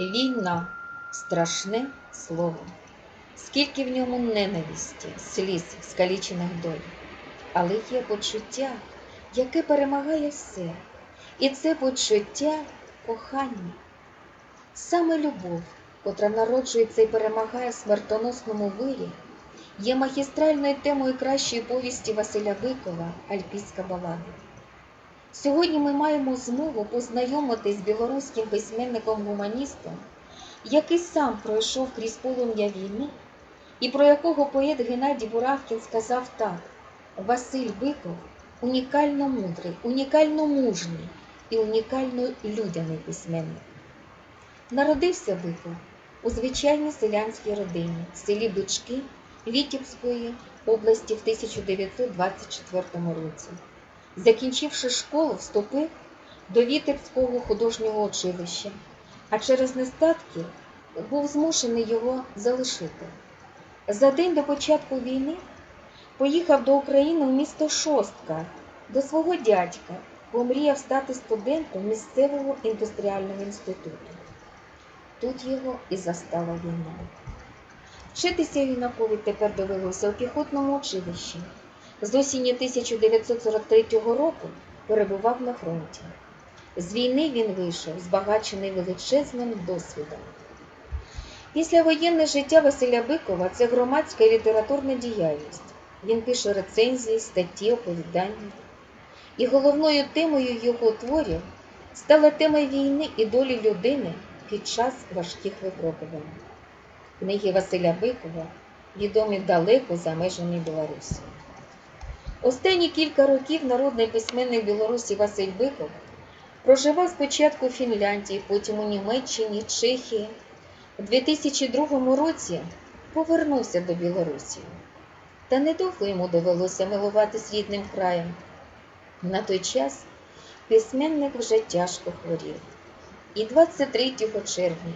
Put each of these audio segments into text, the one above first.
Війна страшне слово. Скільки в ньому ненависті, сліз, скалічених доль. Але є почуття, яке перемагає все. І це почуття кохання. Саме любов, котра народжується і перемагає смертоносному вирі, є магістральною темою кращої повісті Василя Бикова Альпійська балада. Сьогодні ми маємо змогу познайомитись з білоруським письменником-гуманістом, який сам пройшов крізь полум'я війни, і про якого поет Геннадій Буравкін сказав так: Василь Биков унікально мудрий, унікально мужній і унікально людяний письменник. Народився Биков у звичайній селянській родині в селі Бички Вітівської області в 1924 році. Закінчивши школу, вступив до Вітебського художнього училища, а через нестатки був змушений його залишити. За день до початку війни поїхав до України в місто Шостка до свого дядька, бо мріяв стати студентом місцевого індустріального інституту. Тут його і застала війна. Вчитися юнакові тепер довелося у піхотному училищі. З осені 1943 року перебував на фронті. З війни він вийшов, збагачений величезним досвідом. Післявоєнне життя Василя Бикова це громадська і літературна діяльність. Він пише рецензії, статті, оповідання. І головною темою його творів стала тема війни і долі людини під час важких випробувань. Книги Василя Бикова відомі далеко за межами Білорусі. Останні кілька років народний письменник Білорусі Василь Биков проживав спочатку в Фінляндії, потім у Німеччині, Чехії. У 2002 році повернувся до Білорусі. Та недовго йому довелося милуватись рідним краєм. На той час письменник вже тяжко хворів. І 23 червня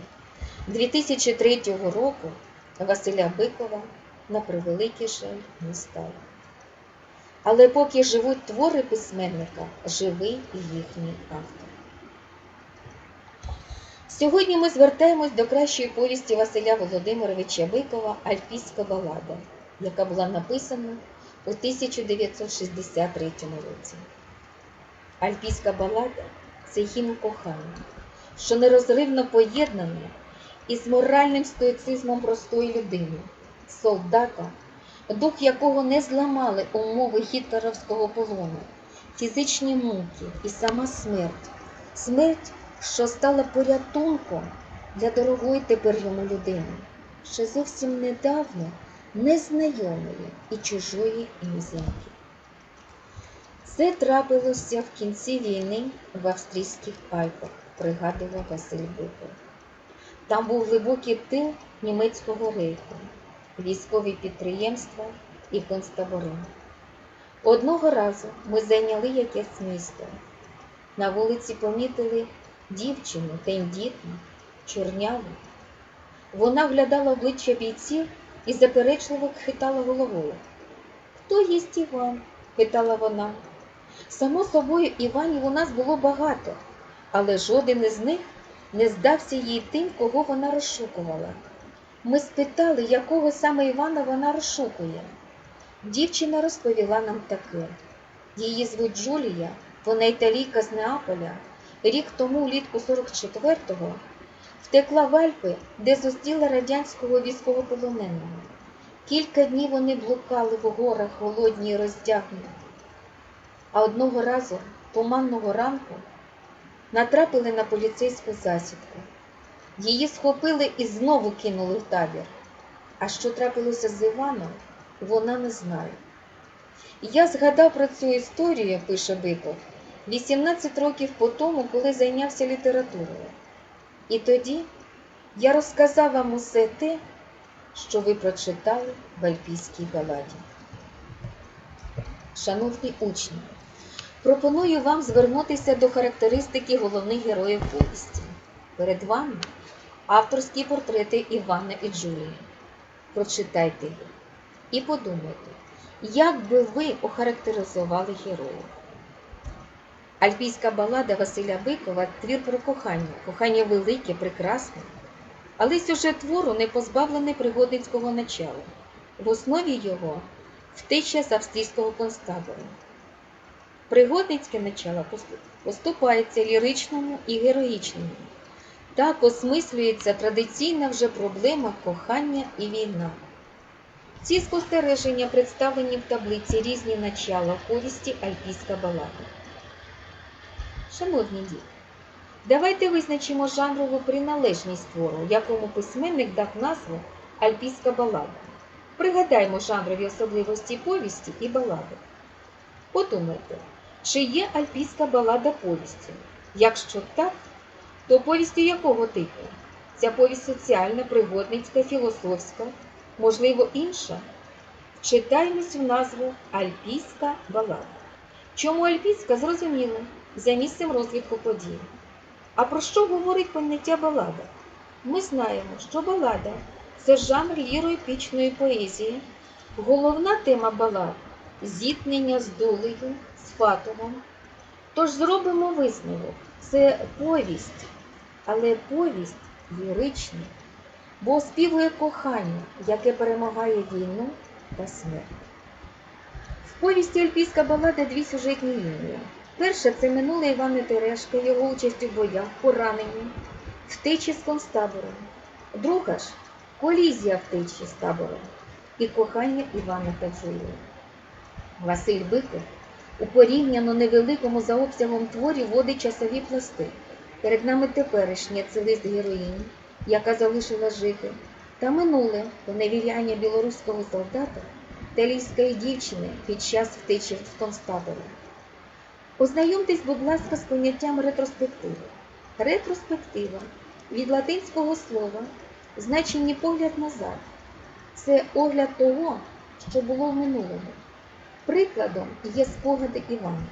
2003 року Василя Бикова на превеликий жаль не стало. Але поки живуть твори письменника, живий і їхній автор. Сьогодні ми звертаємось до кращої повісті Василя Володимировича Бикова Альпійська балада, яка була написана у 1963 році. Альпійська балада це гімн кохання, що нерозривно поєднане із моральним стоїцизмом простої людини, солдата, дух якого не зламали умови гітлерівського полону, фізичні муки і сама смерть. Смерть, що стала порятунком для дорогої тепер йому людини, ще зовсім недавно незнайомої і чужої іноземки. Це трапилося в кінці війни в австрійських Альпах, пригадував Василь Биков. Там був глибокий тил німецького рейху, військові підприємства і концтабори. Одного разу ми зайняли якесь місто. На вулиці помітили дівчину тендітну, чорняву. Вона глядала обличчя бійців і заперечливо хитала головою. Хто єсть Іван? питала вона. Само собою, Іванів у нас було багато, але жоден із них не здався їй тим, кого вона розшукувала. Ми спитали, якого саме Івана вона розшукує. Дівчина розповіла нам таке. Її звуть Джулія, вона італійка з Неаполя. Рік тому, влітку 44-го, втекла в Альпи, де зустріла радянського військовополоненого. Кілька днів вони блукали в горах голодні й роздягнені. А одного разу, туманного ранку, натрапили на поліцейську засідку. Її схопили і знову кинули в табір. А що трапилося з Іваном, вона не знає. Я згадав про цю історію, пише Биков, 18 років по тому, коли зайнявся літературою. І тоді я розказав вам усе те, що ви прочитали в Альпійській баладі. Шановні учні, пропоную вам звернутися до характеристики головних героїв повісті. Перед вами авторські портрети Івана і Джулії. Прочитайте їх і подумайте, як би ви охарактеризували героїв. Альпійська балада Василя Бикова твір про кохання. Кохання велике, прекрасне. Але сюжет твору не позбавлений пригодницького начала. В основі його втеча з австрійського концтабору. Пригодницьке начало поступається ліричному і героїчному. Так осмислюється традиційна вже проблема кохання і війна. Ці спостереження представлені в таблиці різні начала повісті Альпійська балада. Шановні діти, давайте визначимо жанрову приналежність твору, якому письменник дав назву Альпійська балада. Пригадаймо жанрові особливості повісті і балади. Подумайте, чи є альпійська балада повістю? Якщо так, то повісті якого типу? Ця повість соціальна, пригодницька, філософська, можливо, інша? Вчитаймось в назву Альпійська балада. Чому альпійська зрозуміло за місцем розвитку подій. А про що говорить поняття балада? Ми знаємо, що балада це жанр ліроепічної поезії. Головна тема балад зіткнення з долею, з фатумом. Тож зробимо висновок. Це повість, але повість лірична, бо оспівує кохання, яке перемагає війну та смерть. В повісті Альпійська балада дві сюжетні лінії. Перша це минуле Івана Терешка, його участь у боях, пораненні, втечі з концтабору. Друга ж колізія втечі з табором і кохання Івана Джулії. Василь Биков у порівняно невеликому за обсягом творі водить часові пласти. Перед нами теперішнє це героїні, яка залишила жити, та минуле поневіряння білоруського солдата та львівської дівчини під час втечі з концтабору. Ознайомтесь, будь ласка, з поняттям ретроспективи. Ретроспектива від латинського слова значення погляд назад. Це огляд того, що було в минулому. Прикладом є спогади Івана.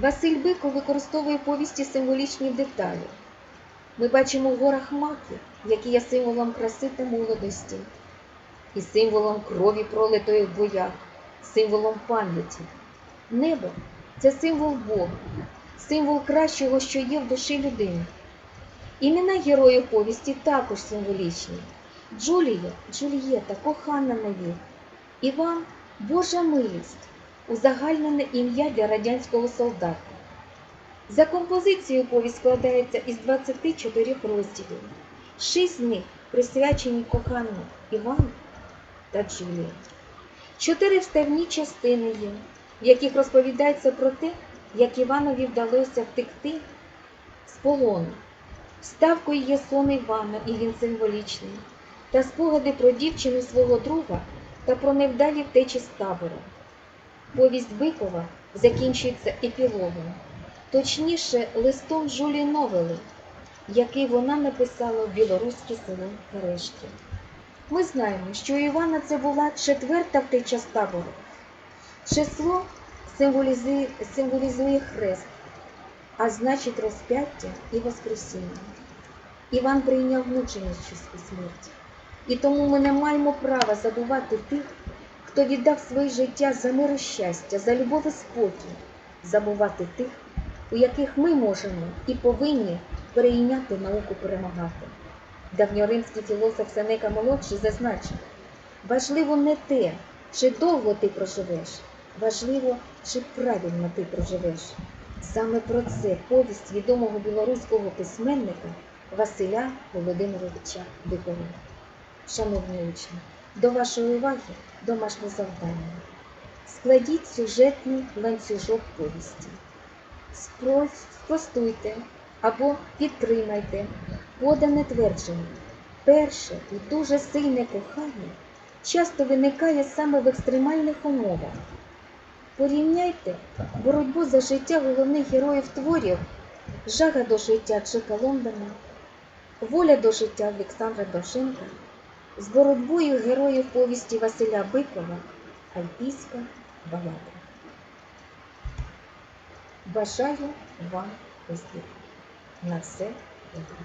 Василь Биков використовує повісті символічні деталі. Ми бачимо в горах маки, які є символом краси та молодості, і символом крові пролитої в боях, символом пам'яті. Небо це символ Бога, символ кращого, що є в душі людини. Імена героїв повісті також символічні. Джулія, Джулієта, кохана навік. Іван Божа милість, узагальнене ім'я для радянського солдата. За композицією повість складається із 24 розділів. Шість з них присвячені коханню Івану та Джулії. Чотири вставні частини є, в яких розповідається про те, як Іванові вдалося втекти з полону. Вставкою є сон Івана, і він символічний, та спогади про дівчину свого друга та про невдалі втечі з табору. Повість Бикова закінчується епілогом, точніше, листом Жулі Новели, який вона написала в білоруське село Карешки. Ми знаємо, що у Івана це була четверта втеча з табору. Число символізує, символізує хрест, а значить розп'яття і Воскресіння. Іван прийняв мученичівську смерть. І тому ми не маємо права забувати тих, хто віддав своє життя за мир і щастя, за любов і спокій, забувати тих, у яких ми можемо і повинні перейняти науку перемагати. Давньоримський філософ Сенека Молодший зазначив, важливо не те, чи довго ти проживеш, важливо, чи правильно ти проживеш. Саме про це повість відомого білоруського письменника Василя Володимировича Бикова. Шановні учні, до вашої уваги домашнє завдання. Складіть сюжетний ланцюжок повісті. Спростуйте або підтримайте подане твердження. Перше і дуже сильне кохання часто виникає саме в екстремальних умовах. Порівняйте боротьбу за життя головних героїв творів, жага до життя Джека Лондона, воля до життя Олександра Довженка з боротьбою героїв повісті Василя Бикова Альпійська балада. Бажаю вам успіху. На все добре.